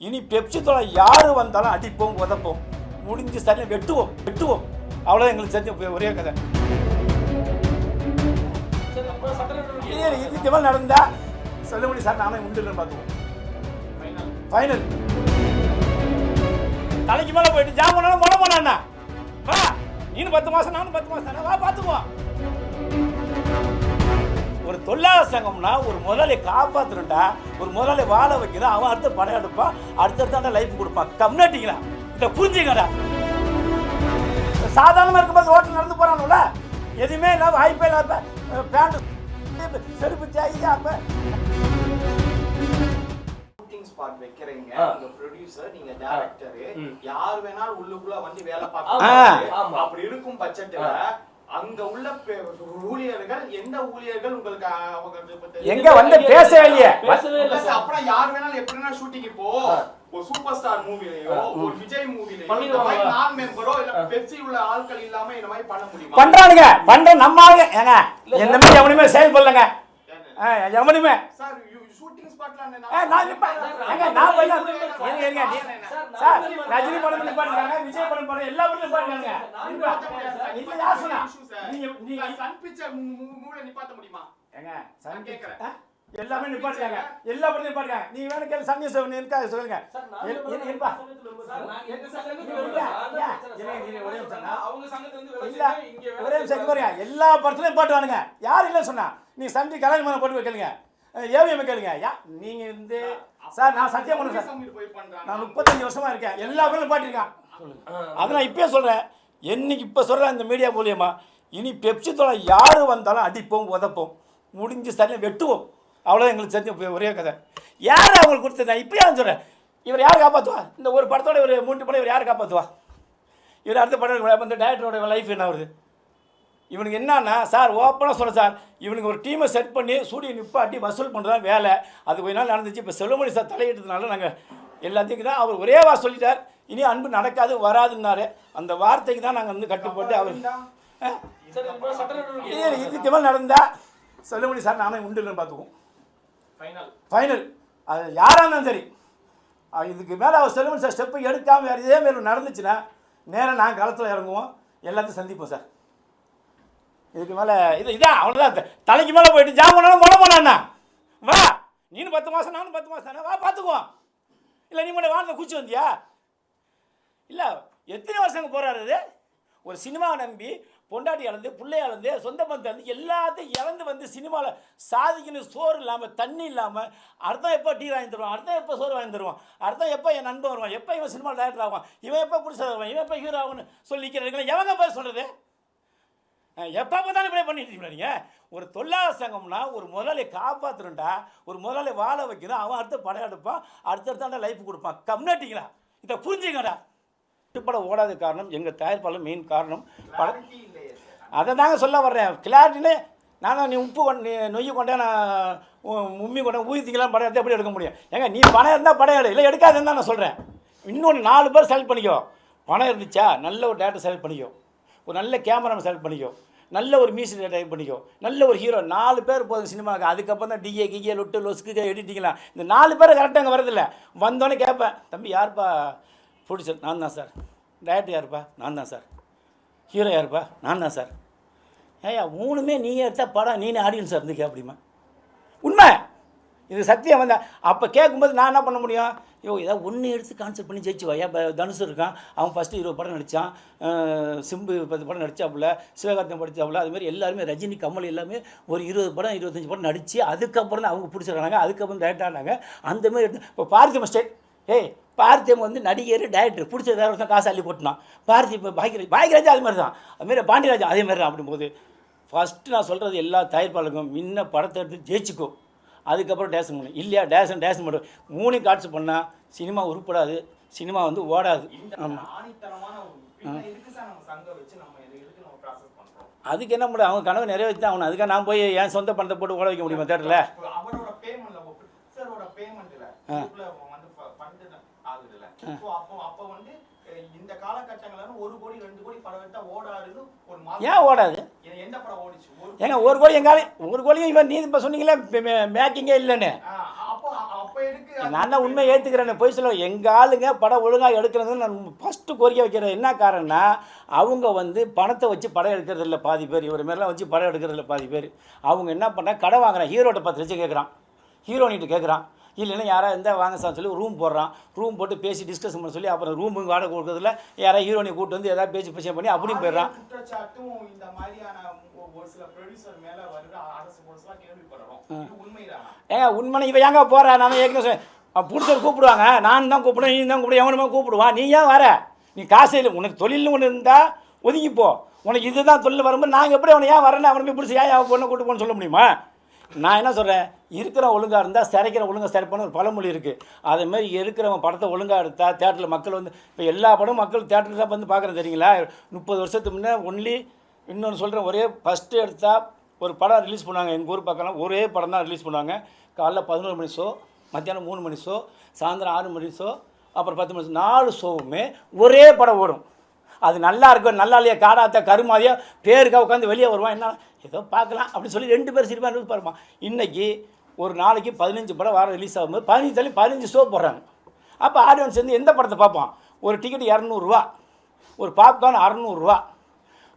இனி பெப்சி தொலை யாரு வந்தாலும் அடிப்போம் உதப்போம். முடிஞ்சு சரியாக வெட்டுவோம் வெட்டுவோம். அவ்வளோ எங்களுக்கு தெரிஞ்ச ஒரே கதை. இது இதுக்கு மேலே நடந்தா சொல்ல முடியும் சார் நானே உண்டு பார்த்துவோம் ஃபைனல் தலைக்கு மேலே போயிட்டு ஜாம் பண்ணாலும் போன போனா நீனும் நீனு பத்து மாதம் நானும் பத்து மாதம் வா பார்த்துக்குவோம். ஒரு தொழிலாளர் சங்கம்னா ஒரு முதலாளி காப்பாற்றணும்டா ஒரு முதலாளி வாழ வைக்கிறான் அவன் அடுத்த படம் எடுப்பான் அடுத்தடுத்தாண்ட லைஃப் கொடுப்பான் கம்யூனிட்டிங்களா இதை புரிஞ்சுக்கடா. சாதாரணமாக இருக்கும்போது ரோட்டில் நடந்து போகிறானுல எதுவுமே இல்லை வாய்ப்பே இல்லாம பேண்ட் செருப்பு தேய்ச்சி அப்போ. ஸ்பாட் வைக்கிறீங்க. ப்ரொடியூசர் நீங்க டைரக்டர். யார் வேணாலும் உள்ளுக்குள்ள வந்து வேலை. பார்க்கலாம் ஆமா. அப்படி இருக்கும் பட்சத்துல அங்க உள்ள பெ- ஊழியர்கள் எந்த ஊழியர்கள் உங்களுக்கு எங்க வந்து பேசவே இல்லையே? அப்புறம் யார் வேணாலும் எப்படின்னா ஷூட்டிங் இப்போ ஒரு சூப்பர் ஸ்டார் மூவிலையோ ஒரு விஜய் மூவிலையோ இந்த நான் மெம்பரோ இல்ல பெப்சி உள்ள ஆட்கள் இல்லாம இந்த மாதிரி பண்ண முடியுமா? பண்றானுங்க. பண்ற நம்ம ஆளுங்க. ஏங்க எந்த மாதிரி எவனுமே செயல்படலங்க எவனுமே. சார் நான் நான் போய் இருங்க, இருங்க, நீ- சார் ரஜினி படம் நிப்பாட்டுறாங்க விஜய் படம் படம் எல்லா படமும் நிப்பாட்டுறாங்க இல்ல யார் சொன்னா? நீங்க நீங்க சன் பிக்சர் மூவில நிப்பாட்ட முடியுமா? ஏங்க சன் நான் கேக்குறேன். ஆ? எல்லாமே நிப்பாட்டுறாங்க எல்லா படத்தையும் நிப்பாட்டுறாங்க நீ வேணா கேளு சன்னிய சிவன் இருக்கா சொல்லுங்க. இரு- இரு- இருப்பா. இல்ல ஒரே நிமிஷம். பாருங்க. எல்லா படத்துலயும் பாட்டுவானுங்க யார் இல்ல சொன்னா நீ சண்டி கல்யாணம் போட்டு கேளுங்க. ஏவிஎம் கேளுங்க? யா நீங்க வந்து சார் நான் சத்தியம் பண்ண சார். நான் முப்பத்தஞ்சு வருஷமா இருக்கேன். எல்லா பேரும் பாட்டிருக்கான். அதை நான் இப்பயே சொல்றேன். என்னைக்கு இப்போ சொல்றேன் இந்த மீடியா மூலியமா? இனி பெப்சி தொலை யாரு வந்தாலும் அடிப்போம் உதப்போம். முடிஞ்சு சரியாக வெட்டுவோம். அவ்வளோ எங்களுக்கு தெரிஞ்ச ஒரே கதை. யார் அவங்களுக்கு கொடுத்தது? நான் இப்பயே சொல்கிறேன் இவர் யார் காப்பாற்றுவா இந்த ஒரு படத்தோட ஒரு மூன்று படம் இவர் யார் காப்பாற்றுவா இவர் அடுத்த படம் இந்த டேரக்டரோட லைஃப் என்ன வருது இவனுக்கு என்னன்னா சார் ஓப்பனாக சொல்ல சார். இவனுக்கு ஒரு டீமை செட் பண்ணி சூடியை நிப்பாட்டி வசூல் பண்ணுறது வேலை. அது கொஞ்ச நாள் நடந்துச்சு. இப்போ செல்வமணி சார் தலையிட்டதுனால நாங்கள் எல்லாத்துக்கும் தான் அவர் ஒரே வார் சொல்லிட்டார். இனி அன்பு நடக்காது வராதுன்னாரு. அந்த வார்த்தைக்கு தான் நாங்கள் வந்து கட்டுப்பட்டு அவர் இதுக்கு மேலே நடந்தா செல்வமணி சார் நானே உண்டு இல்லைன்னு பார்த்துக்குவோம். ஃபைனல் ஃபைனல் அது யாராக இருந்தாலும் சரி. இதுக்கு மேலே அவர் செல்வமணி சார் ஸ்டெப்பு எடுக்காமல் வேறு இதே மாரி நடந்துச்சுன்னா நேராக நாங்கள் களத்தில் இறங்குவோம். எல்லாத்தையும் சந்திப்போம் சார். இதுக்கு மேலே இது இதான் அவ்வளோதான் தலைக்கு மேலே போயிட்டு ஜாம் பண்ணாலும் போன போனாண்ணா வா நீனு பத்து மாதம் நானும் பத்து மாதம் தானே வா பார்த்துக்குவோம் இல்லை நீ மட்டும் வாழ்ந்த குச்சி வந்தியா? இல்லை எத்தனை வருஷங்க போகிறாரு இது? ஒரு சினிமாவை நம்பி பொண்டாட்டி இழந்து பிள்ளை இழந்து சொந்த பந்தம் இழந்து எல்லாத்தையும் இழந்து வந்து சினிமாவில் சாதிக்கணும் சோறு இல்லாமல் தண்ணி இல்லாமல் அடுத்த எப்போ டீ வாங்கி தருவான்? அர்த்தம் எப்போ சோறு வாங்கி தருவான்? அர்த்தம் எப்போ என் நண்பன் வருவான்? எப்போ இவன் சினிமாவில் டேரக்டர் ஆகும் இவன் எப்போ பிடிச்ச வருவான் இவன் எப்போ ஹீரோ ஆகும்னு சொல்லி எவங்க போய் சொல்கிறது எப்போ பார்த்தாலும் இப்படியே பண்ணிட்டு இருக்கீங்களா நீங்கள் ஒரு தொழிலாளர் சங்கம்னா ஒரு முதலாளி காப்பாற்றணும்டா ஒரு முதலாளி வாழ வைக்கணும். அவன் அடுத்த படம் எடுப்பான். அடுத்தடுத்தாண்ட லைஃப் கொடுப்பான். கம்யூனிட்டிங்களா இதை புரிஞ்சுங்கடா படம் ஓடாத காரணம் எங்கள் தயாரிப்பாளர் மெயின் காரணம் படம் அதை தாங்க சொல்ல வர்றேன். கிளாரிட்டின்னு நான் நீ உப்பு கொண்டு நொய்யை கொண்டே நான் உம்மி கொண்டே ஊற்றிக்கலாம் படம் எடுத்து எப்படி எடுக்க முடியும்? ஏங்க நீ பணம் இருந்தால் படம் எடு. இல்லை எடுக்காதுன்னு தான் நான் சொல்கிறேன் இன்னொன்று நாலு பேர் செலக்ட் பண்ணிக்கோ. பணம் இருந்துச்சா நல்ல ஒரு டேரக்டர் செலக்ட் பண்ணிக்கோ. ஒரு நல்ல கேமராமேன் செலக்ட் பண்ணிக்கோ. நல்ல ஒரு மியூசிக் டைப் பண்ணிக்கோ. நல்ல ஒரு ஹீரோ நாலு பேர் போதும் சினிமாவுக்கு அதுக்கப்புறம் தான் டிஏ கிகே லொட்டு லொஸ்க்கு எடிட்டிங்லாம் இந்த நாலு பேர் கரெக்டாக அங்கே வரதில்ல வந்தோடனே கேட்பேன் தம்பி யாருப்பா? ப்ரொடியூசர் நான் தான் சார் டேரக்டர் யாருப்பா? நான் தான் சார் ஹீரோ யாருப்பா? நான் தான் சார் ஏய்யா மூணுமே நீ எடுத்தால் படம் நீனே ஆடியன்ஸ் இருந்துக்க? அப்படிமா உண்மை? இது சத்தியம் வந்தா அப்போ கேட்கும்போது நான் என்ன பண்ண முடியும்? ஐயோ ஏதாவது ஒன்று எடுத்து கான்செப்ட் பண்ணி ஜெயிச்சு இப்போ தனுஷ் இருக்கான். அவன் ஃபஸ்ட்டு இருபது படம் நடித்தான் சிம்பு பத்து படம் நடித்தாப்புல சிவகார்த்தம் படித்தாப்புல அதுமாதிரி எல்லாருமே ரஜினி கமல் எல்லாமே ஒரு இருபது படம் இருபத்தஞ்சி படம் நடித்து அதுக்கப்புறம் தான் அவங்க பிடிச்சிருக்காங்க அதுக்கப்புறம் டேரக்ட் ஆனாங்க. அந்தமாதிரி எடுத்து இப்போ பார்த்திப ஸ்டேட் ஏய் பார்த்திபம் வந்து நடிகர் டேரக்டர் பிடிச்ச வேறு ஒருத்தன் காசு அள்ளி போட்டுனான். பார்த்திப பாக்கியராஜ் பாக்கியராஜ் அது மாதிரி தான் அதுமாரி பாண்டியராஜா அதே மாதிரி தான் அப்படிங்கும்போது ஃபஸ்ட்டு நான் சொல்கிறது எல்லா தயாரிப்பாளருக்கும் முன்ன படத்தை எடுத்து ஜெயிச்சுக்கோ. அதுக்கப்புறம் டேஷன் பண்ணு இல்லையா? டேஷன் டேஷன் பண்ணு மூணையும் காட்சி பண்ணால் சினிமா உருப்படாது. சினிமா வந்து ஓடாது. ஆமாம் அதுக்கு என்ன முடியும் அவங்க கனவு நிறைவேற்றி தான் ஆகணும். அதுக்காக நான் போய் என் சொந்த பணத்தை போட்டு ஓட வைக்க முடியுமா தேட்டரில் ஆ. இந்த காலகட்டங்கள்ல ஒரு கோடி ரெண்டு கோடி படம் எடுத்தா ஓடாதுன்னு ஒரு ஏன் ஓடாது? எந்த படம் ஓடிச்சு? ஏங்க ஒரு கோடி எங்காலே ஒரு கோடியும் இவன் நீ இப்போ சொன்னீங்களே மேக்கிங்கே இல்லைன்னு. நான் தான் உண்மையை ஏற்றுக்கிறேன் போய் சொல்ல எங்கள் ஆளுங்க படம் ஒழுங்காக எடுக்கிறதுன்னு நான் ஃபஸ்ட்டு கோரிக்கை வைக்கிறேன். என்ன காரணம்னா அவங்க வந்து பணத்தை வச்சு படம் எடுக்கிறது இல்லை பாதி பேர். இவர் மாரிலாம் வச்சு படம் எடுக்கிறது இல்லை பாதி பேர். அவங்க என்ன பண்ணுறாங்க கடை வாங்குறான் ஹீரோட்ட பத்து லட்சம் கேட்குறான் ஹீரோனிட்டு கேட்குறான் இல்லைன்னா யாராவது இருந்தால் வாங்க சார் சொல்லி ரூம் போடுறான். ரூம் போட்டு பேசி டிஸ்கஸ் பண்ண சொல்லி அப்புறம் ரூமு வாடகை கொடுக்கறதுல யாராவது ஹீரோனை கூட்டு வந்து ஏதாவது பேசி பேசி பண்ணி அப்படியும் போயிடுறான். குற்றச்சாட்டும் இந்த மாதிரியான ஒ- ஒரு சில ப்ரொடியூசர் மேல வருது அரசு போலீஸ்லாம் கேள்விப்படுறோம் இது உண்மைதானா? ஏங்க உண்மை இவன் ஏங்க போகிற நான் ஏற்கனவே பிடிச்சவர் கூப்பிடுவாங்க. நான் தான் கூப்பிடுவேன் நீ தான் கூப்பிடு எவனுமே கூப்பிடுவான் நீ ஏன் வர? நீ காசு இல்லை. உனக்கு தொழில்னு ஒன்று இருந்தால் ஒதுங்கி போ உனக்கு இதுதான் தொழில் வரும்போது நாங்கள் எப்படி அவனை ஏன் வரேன்னு அவனை போய் பிடிச்சி ஏன் அவன் பொண்ணை கூட்டு போன்னு சொல்ல முடியுமா? நான் என்ன சொல்கிறேன் இருக்கிற ஒழுங்காக இருந்தால் சிறைக்கிற ஒழுங்காக சிறைப்பான ஒரு பழமொழி இருக்குது அதேமாரி இருக்கிறவன் படத்தை ஒழுங்காக எடுத்தால் தேட்டரில் மக்கள் வந்து இப்போ எல்லா படமும் மக்கள் தேட்டரில் தான் வந்து பார்க்குறேன் தெரியுங்களா? முப்பது வருஷத்துக்கு முன்னே ஒன்லி இன்னொன்று சொல்கிறேன் ஒரே ஃபஸ்ட்டு எடுத்தால் ஒரு படம் ரிலீஸ் பண்ணாங்க எங்கள் ஊர் பக்கம்லாம் ஒரே படம் தான் ரிலீஸ் பண்ணாங்க காலைல பதினோரு மணி ஷோ மத்தியானம் மூணு மணி ஷோ சாயந்தரம் ஆறு மணி ஷோ அப்புறம் பத்து மணி நாலு ஷோவுமே ஒரே படம் ஓடும். அது நல்லா இருக்கும் நல்லா இல்லையா காடாத்த கருமாதியா பேருக்கா உட்காந்து வெளியே வருவான் என்ன ஏதோ பார்க்கலாம் அப்படின்னு சொல்லி ரெண்டு பேர் சினிமா நியூஸ் பாருப்பான் இன்னைக்கு ஒரு நாளைக்கு பதினஞ்சு படம் வாரம் ரிலீஸ் ஆகும்போது பதினஞ்சு தள்ளி பதினஞ்சு ஷோ போடுறாங்க. அப்போ ஆடியன்ஸ் வந்து எந்த படத்தை பார்ப்பான்? ஒரு டிக்கெட் இரநூறுவா ஒரு பாப்கார்ன் அறநூறுரூவா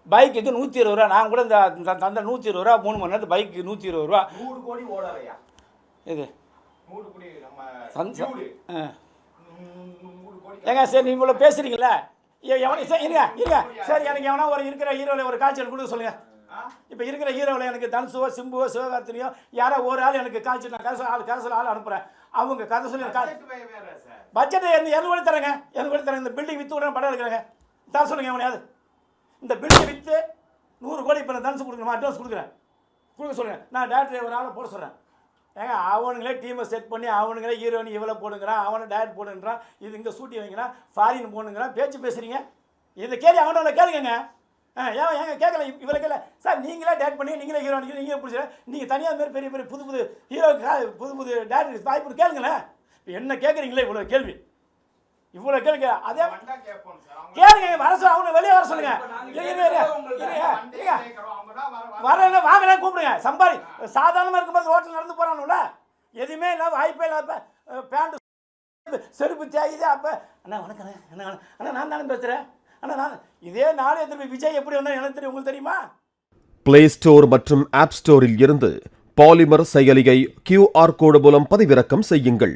பைக்குக்கு நூற்றி இருபது ரூபா நான் கூட இந்த தந்த நூற்றி இருபது ரூபா மூணு மணி நேரத்துக்கு பைக்கு நூற்றி இருபது ரூபா. நூறு கோடி ஓடலையா இது ஏங்க சரி நீ இவ்வளோ பேசுறீங்களே எவனை சரி இருங்க இருங்க. சரி எனக்கு எவனா ஒரு இருக்கிற ஹீரோவில் ஒரு காய்ச்சல் கொடுக்க சொல்லுங்க? இப்போ இருக்கிற ஹீரோவில் எனக்கு தனுசுவோ சிம்புவோ சிவகார்த்தினியோ யாரோ ஒரு ஆள் எனக்கு காய்ச்சல் நான் கதை ஆள் கதை ஆள் அனுப்புகிறேன் அவங்க கதை சொல்லி பட்ஜெட் இரநூறு கோடி தரேங்க. இரநூறு கோடி தரேங்க இந்த பில்டிங் விற்று விட படம் எடுக்கிறேங்க. தர சொல்லுங்க எவனையாவது. இந்த பில்டிங் விற்று நூறு கோடி இப்போ நான் தனுசு கொடுக்கணுமா? அட்வான்ஸ் கொடுக்குறேன். கொடுக்க சொல்லுங்கள் நான் டேரக்டர் ஒரு ஆளை போட சொல்கிறேன் ஏங்க அவனுங்களே டீமை செட் பண்ணி அவனுங்களே ஹீரோயின் இவ்வளோ போடுங்கிறான் அவனை டயட் போடுங்கிறான் இது இங்கே சூட்டி வைங்கிறான் ஃபாரின் போடுங்கிறான் பேச்சு பேசுகிறீங்க இதை கேள்வி அவனை கேளுங்க ஆ ஏன் ஏங்க கேட்கல இவ்வளோ கேட்கல சார் நீங்களே டேட் பண்ணி நீங்களே ஹீரோ நீங்கள் பிடிச்ச நீங்கள் தனியாக மாதிரி பெரிய பெரிய புது புது ஹீரோக்கு புது புது டேரக்டர் வாய்ப்பு கேளுங்களேன். என்ன கேட்குறீங்களே இவ்வளோ கேள்வி. இவ்வளோ கேளுங்க. அதே அவங்க கேளுங்க வர சொல்ல அவனை வெளியே வர சொல்லுங்க. அவங்க வரல வாங்கல கூப்பிடுங்க. சம்பாரி சாதாரணமாக இருக்கும்போது ஹோட்டல் நடந்து போகிறானுல எதுவுமே இல்லாம வாய்ப்பே இல்லாம பேண்ட் செருப்பு தேயுது அப்போ அண்ணா வணக்கம் அண்ணா. அண்ணா? நான் தானே பேசுகிறேன் அண்ணா நான் இதே நாளே திரும்பி விஜய் எப்படி வந்தா எனக்கு தெரியும். உங்களுக்கு தெரியுமா? பிளே ஸ்டோர் மற்றும் ஆப் ஸ்டோரில் இருந்து பாலிமர் செயலியை கியூஆர் கோடு மூலம் பதிவிறக்கம் செய்யுங்கள்.